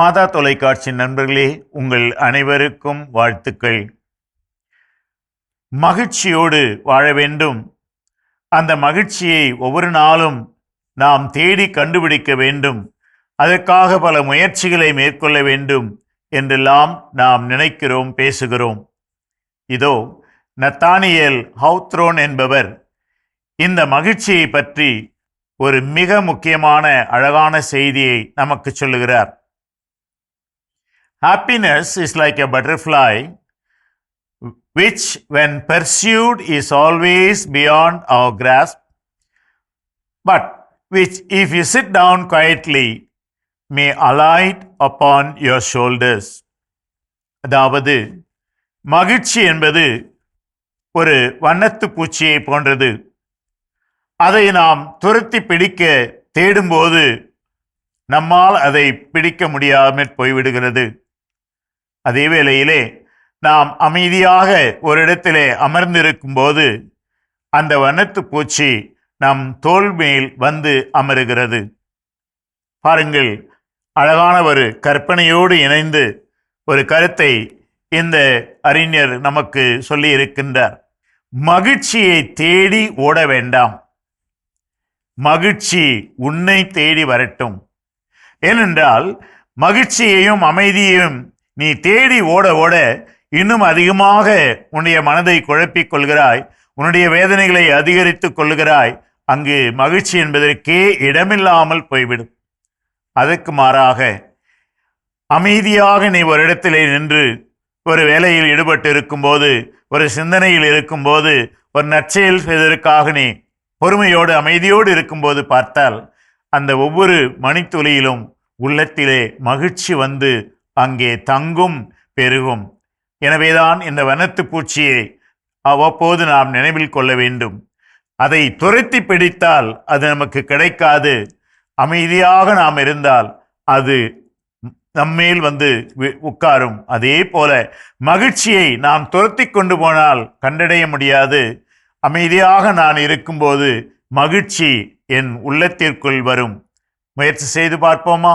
மாதா தொலைக்காட்சி நண்பர்களே உங்கள் அனைவருக்கும் வாழ்த்துக்கள். மகிழ்ச்சியோடு வாழ வேண்டும். அந்த மகிழ்ச்சியை ஒவ்வொரு நாளும் நாம் தேடி கண்டுபிடிக்க வேண்டும். அதற்காக பல முயற்சிகளை மேற்கொள்ள வேண்டும் என்றெல்லாம் நாம் நினைக்கிறோம் பேசுகிறோம். இதோ நத்தானியல் ஹவுத்ரோன் என்பவர் இந்த மகிழ்ச்சியை பற்றி ஒரு மிக முக்கியமான அழகான செய்தியை நமக்கு சொல்லுகிறார். Happiness is like a butterfly which when pursued is always beyond our grasp but which if you sit down quietly may alight upon your shoulders அதாவது மகிழ்ச்சி என்பது ஒரு வண்ணத்து பூச்சியை போன்றது அதை நாம் துரத்தி பிடிக்க தேடும்போது நம்மால் அதை பிடிக்க முடியாமல் போய்விடுகிறது அதே வேளையிலே நாம் அமைதியாக ஒரு இடத்திலே அமர்ந்திருக்கும் போது அந்த வனத்து பூச்சி நம் தோல் மேல் வந்து அமருகிறது. பாருங்கள் அழகான ஒரு கற்பனையோடு இணைந்து ஒரு கருத்தை இந்த அறிஞர் நமக்கு சொல்லி இருக்கின்றார் மகிழ்ச்சியை தேடி ஓட வேண்டாம். மகிழ்ச்சி உன்னை தேடி வரட்டும். ஏனென்றால் மகிழ்ச்சியையும் அமைதியையும் நீ தேடி ஓட ஓட இன்னும் அதிகமாக உன்னுடைய மனதை குழப்பிக் கொள்கிறாய் உன்னுடைய வேதனைகளை அதிகரித்துக் கொள்கிறாய் அங்கு மகிழ்ச்சி என்பதற்கே இடமில்லாமல் போய்விடும். அதற்கு மாறாக அமைதியாக நீ ஒரு இடத்திலே நின்று ஒரு வேலையில் ஈடுபட்டு இருக்கும்போது ஒரு சிந்தனையில் இருக்கும்போது ஒரு நற்செயல் செய்வதற்காக நீ பொறுமையோடு அமைதியோடு இருக்கும்போது பார்த்தால் அந்த ஒவ்வொரு மணித்துளியிலும் உள்ளத்திலே மகிழ்ச்சி வந்து அங்கே தங்கும் பெருகும். எனவேதான் இந்த வனத்து பூச்சியை அவ்வப்போது நாம் நினைவில் கொள்ள வேண்டும். அதை துரத்தி பிடித்தால் அது நமக்கு கிடைக்காது. அமைதியாக நாம் இருந்தால் அது நம்மேல் வந்து உட்காரும். அதே போல மகிழ்ச்சியை நாம் துரத்தி கொண்டு போனால் கண்டடைய முடியாது. அமைதியாக நான் இருக்கும்போது மகிழ்ச்சி என் உள்ளத்திற்குள் வரும். முயற்சி செய்து பார்ப்போமா?